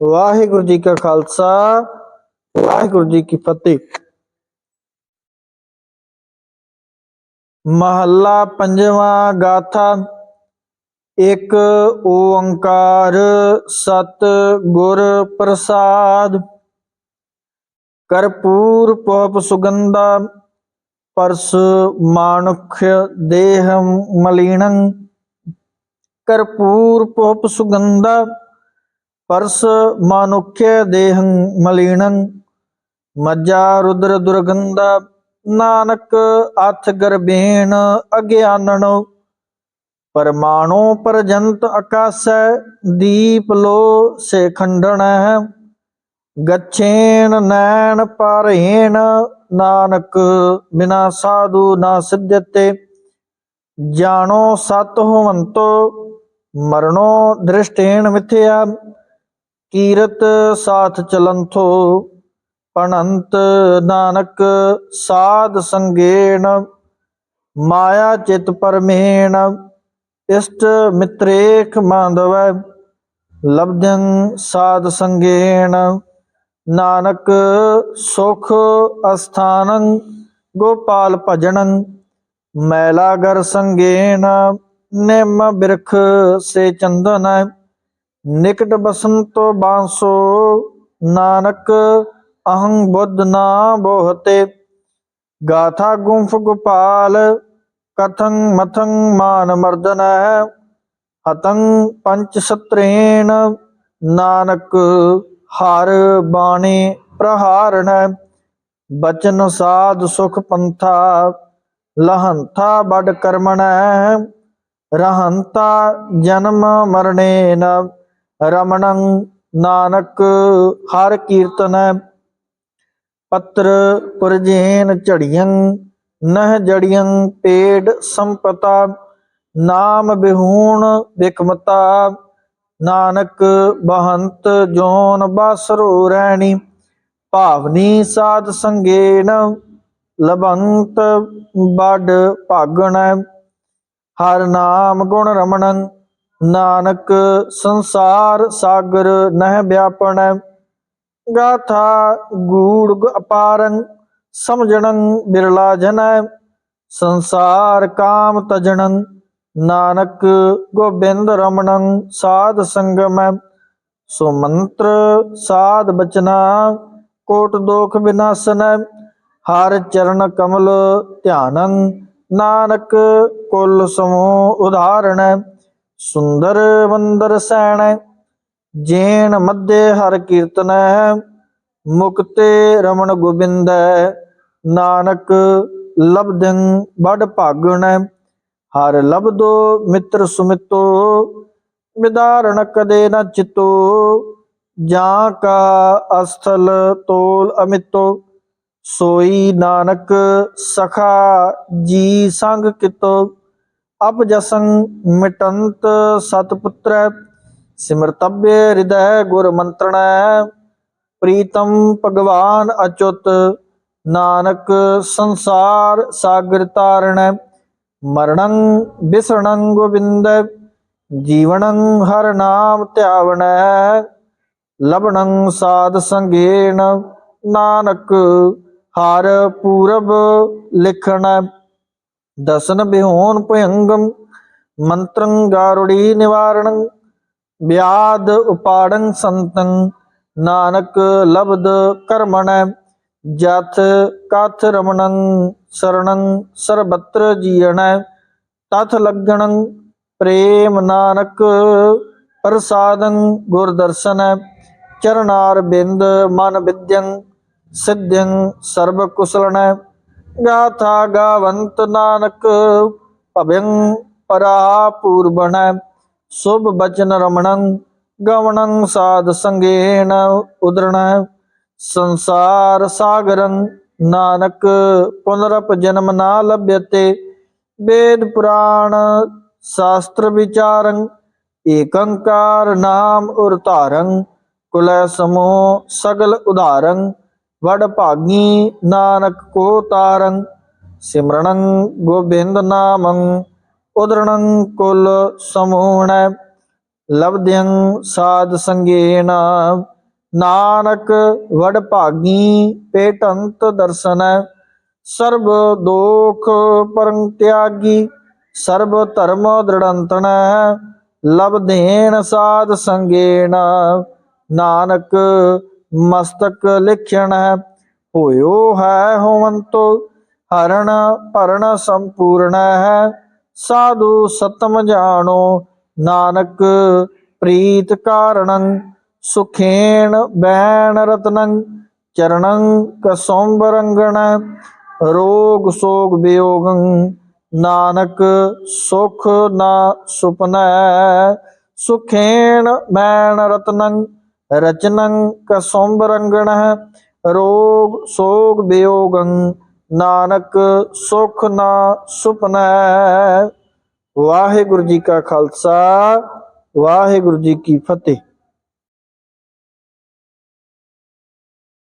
ਵਾਹਿਗੁਰੂ ਜੀ ਕਾ ਖਾਲਸਾ, ਵਾਹਿਗੁਰੂ ਜੀ ਕੀ ਫਤਿਹ। ਮਹੱਲਾ ਪੰਜਵਾਂ ਗਾਥਾ, ਇੱਕ ਓੰਕਾਰ ਸਤ ਗੁਰ ਪ੍ਰਸਾਦ। ਕਰਪੂਰ ਪੋਪ ਸੁਗੰਧਾ, ਪਰਸ ਮਾਨੁਖ ਦੇਹੰ ਮਲੀਣੰ ਕਰਪੂਰ ਪੋਪ ਸੁਗੰਧਾ ਪਰਸ ਮਾਨੁਖ్య ਦੇਹੰ ਮਲੀਣੰ ਮੱਜਾ ਰੁਦਰ ਦੁਰਗੰਧਾ, ਨਾਨਕ ਅਥ ਗਰਬੇਣ ਅਗਿਆਨਣੋ। ਪਰਮਾਣੂ ਪਰਜੰਤ ਆਕਾਸੈ ਦੀਪ ਲੋ ਸੇ ਖੰਡਣੈ ਗਛੇਣ ਨੈਣ ਪਰਹੇਣ, ਨਾਨਕ ਬਿਨਾ ਸਾਧੂ ਨਾ ਸਿਧਤੇ ਜਾਣੋ ਸਤ ਹੋਵੰਤੋ, ਮਰਣੋ ਦ੍ਰਿਸ਼ਟੇਣ ਮਿਥਿਆ। ਕੀਰਤ ਸਾਥ ਚਲੰਥੋ ਪਣੰਤ ਨਾਨਕ ਸਾਧ ਸੰਗੇਣ, ਮਾਇਆ ਚਿਤ ਪਰਮੇਣ, ਇਸ਼ਟ ਮਿਤਰੇਖ ਮਾਂਦਵੈ ਲਬਧੰ ਸਾਧ ਸੰਗੇਣ, ਨਾਨਕ ਸੁਖ ਅਸਥਾਨੰ, ਗੋਪਾਲ ਭਜਨੰ, ਮੈਲਾਗਰ ਸੰਗੇਣ, ਨਿਮ ਬਿਰਖ ਸੇ ਚੰਦਨ। ਨਿਕਟ ਬਸੰਤੋ ਬਾਂਸੋ, ਨਾਨਕ ਅਹੰ ਬੁੱਧ ਨਾ ਬੋਹਤੇ। ਗਾਥਾ ਗੁੰਫ ਗੋਪਾਲ, ਕਥੰ ਮਥੰ ਮਾਨ ਮਰਦਨ। ਹਤੰ ਪੰਚ ਸਤਰੇਣ, ਨਾਨਕ ਹਰ ਬਾਣੀ ਪ੍ਰਹਾਰਣ। ਬਚਨ ਸਾਧ ਸੁਖ ਪੰਥਾ, ਲਹੰਥਾ ਬੜ ਕਰਮਣ। ਰਹੰਤਾ ਜਨਮ ਮਰਣੇਨ। ਰਮਣੰ ਨਾਨਕ ਹਰ ਕੀਰਤਨ। ਪੱਤਰ ਪੁਰਜੇਨ ਝੜੀਆਂ ਨਹ ਜੜੀਆਂ ਪੇੜ ਸੰਪਤਾ। ਨਾਮ ਬਿਹੂਣ ਬਿਕਮਤਾ, ਨਾਨਕ ਬਹੰਤ ਜੋਨ ਬਾਸਰੋ ਰਹਿਣੀ ਭਾਵਨੀ ਸਾਧ ਸੰਗੇਨ, ਲਬੰਤ ਬੜ ਭਾਗਣ। ਹਰ ਨਾਮ ਗੁਣ ਰਮਣੰ ਨਾਨਕ ਸੰਸਾਰ ਸਾਗਰ ਨਹਿ ਵਿਆਪਣ ਗਾਥਾ ਗੂੜ ਗ- ਅਪਾਰੰ ਸਮਝਣੰ ਬਿਰਲਾ ਜਨੈ ਸੰਸਾਰ ਕਾਮ ਤਜਣੰ ਨਾਨਕ ਗੋਬਿੰਦ ਰਮਣੰ ਸਾਧ ਸੰਗਮੈ ਸੋ ਮੰਤਰ ਸਾਧ ਬਚਨਾ ਕੋਟ ਦੋਖ ਵਿਨਾਸਨੈ ਹਰ ਚਰਨ ਕਮਲ ਧਿਆਨੰ ਨਾਨਕ ਕੁਲ ਸਮੂਹ ਉਧਾਰਣੈ ਸੁੰਦਰ ਮੰਦਰ ਸੈਣੈ ਜੇਨ ਮੱਧੇ ਹਰ ਕੀਰਤਨ ਮੁਕਤੇ ਰਮਣ ਗੋਬਿੰਦੈ ਨਾਨਕ ਲਬਧੰ ਬੜ ਭਾਗਣ ਹਰ ਲਬਦੋ ਮਿੱਤਰ ਸੁਮਿਤੋ ਵਿਦਾਰਣ ਕਦੇ ਨ ਚਿਤੋ, ਜਾਂ ਕਾ ਅਸਥਲ ਤੋਲ ਅਮਿਤੋ, ਸੋਈ ਨਾਨਕ ਸਖਾ ਜੀ ਸੰਗ ਕਿਤੋ ਅਪ ਜਸੰ ਮਿਟੰਤ ਸਤਪੁੱਤਰੈ, ਸਿਮਰਤਬੇ ਹਿਰਦੈ ਗੁਰ ਮੰਤਰਣੈ, ਪ੍ਰੀਤਮ ਭਗਵਾਨ ਅਚੁਤ, ਨਾਨਕ ਸੰਸਾਰ ਸਾਗਰ ਤਾਰਣੈ, ਮਰਣੰ ਬਿਸਰਣੰ ਗੋਬਿੰਦ ਜੀਵਨੰ ਹਰ ਨਾਮ ਧਿਆਵਣੈ, ਲਬਣੰ ਸਾਧ ਸੰਗੇਣ ਨਾਨਕ ਹਰ ਪੂਰਬ ਲਿਖਣੈ। ਦਸਨ ਬਿਹੋਨ ਭਯੰਗਮ ਮੰਤਰੰ ਗਾਰੁੜੀ ਨਿਵਾਰਣੰ, ਵਿਆਦ ਉਪਾੜੰ ਸੰਤੰ, ਨਾਨਕ ਲਬਦ ਕਰਮਣ, ਜਥ ਕਥ ਰਮਣੰ, ਸਰਣੰ ਸਰਬਤਰ ਜੀਣੈ ਤਥ ਲੱਗਣੰ ਪ੍ਰੇਮ ਨਾਨਕ ਪ੍ਰਸਾਦੰ ਗੁਰ ਦਰਸ਼ਨੈ ਚਰਨਾਰ ਬਿੰਦ ਮਨ ਵਿਦਯੰ, ਸਿਧਯੰ ਸਰਬ ਕੁਸਲਣੈ। ਗਾਥਾ ਗਾਵੰਤ ਨਾਨਕ ਭਵਯੰ ਪਰਾ ਪੂਰਬਣੈ ਸੁਭ ਬਚਨ ਰਮਣੰ, ਗਵਣੰ ਸਾਧ ਸੰਗੇਣ ਉਦਰਣੈ, ਸੰਸਾਰ ਸਾਗਰੰ ਨਾਨਕ, ਪੁਨਰਪ ਜਨਮ ਨਾ ਲਭ్యਤੇ ਵੇਦ ਪੁਰਾਣ ਸ਼ਾਸਤਰ ਵਿਚਾਰੰ, ਏਕੰਕਾਰ ਨਾਮ ਉਰ ਕੁਲੈ ਸਮੋ ਸਗਲ ਉਧਾਰੰ ਵਡ ਭਾਗੀ ਨਾਨਕ ਕੋ ਤਾਰੰ ਸਿਮਰਣੰ ਗੋਬਿੰਦ ਨਾਮੰ ਉਦਰਣੰ ਕੁਲ ਸਮੂਹਣੈ ਲਬਦਿੰ ਸਾਧ ਸੰਗੇਨ ਨਾਨਕ ਵਡ ਭਾਗੀ ਪੇਟੰਤ ਦਰਸ਼ਨ, ਸਰਬ ਦੋਖ ਪਰੰ ਤਿਆਗੀ, ਸਰਬ ਧਰਮ ਦ੍ਰਿੜੰਤਨ ਲਬਦੇਨ ਸਾਧ ਸੰਗੇਨ ਨਾਨਕ ਮਸਤਕ ਲਿਖਣ ਹੋਇਓ ਹੈ ਹੋਵੰਤੋ, ਹਰਣ ਭਰਨ ਸੰਪੂਰਨ ਹੈ। ਸਾਧੂ ਸਤਮ ਜਾਣੋ, ਨਾਨਕ ਪ੍ਰੀਤ ਕਾਰਣੰ, ਸੁਖੇਣ ਬੈਣ ਰਤਨੰ, ਚਰਣੰ ਰੰਗਣ, ਰੋਗ ਸੋਗ ਵਿਯੋਗੰ ਨਾਨਕ ਸੁਖ ਨਾ ਸੁਪਨੈ। ਸੁਖੇਣ ਮੈਣ ਰਤਨੰ ਰਚਨੰ ਕਸੰਬਰੰਗਣ ਰੋਗ ਸੋਗ ਵਿਯੋਗੰ ਨਾਨਕ ਸੁਖ ਨਾ ਸੁਪਨੈ ਵਾਹਿਗੁਰੂ ਜੀ ਕਾ ਖਾਲਸਾ, ਵਾਹਿਗੁਰੂ ਜੀ ਕੀ ਫਤਿਹ।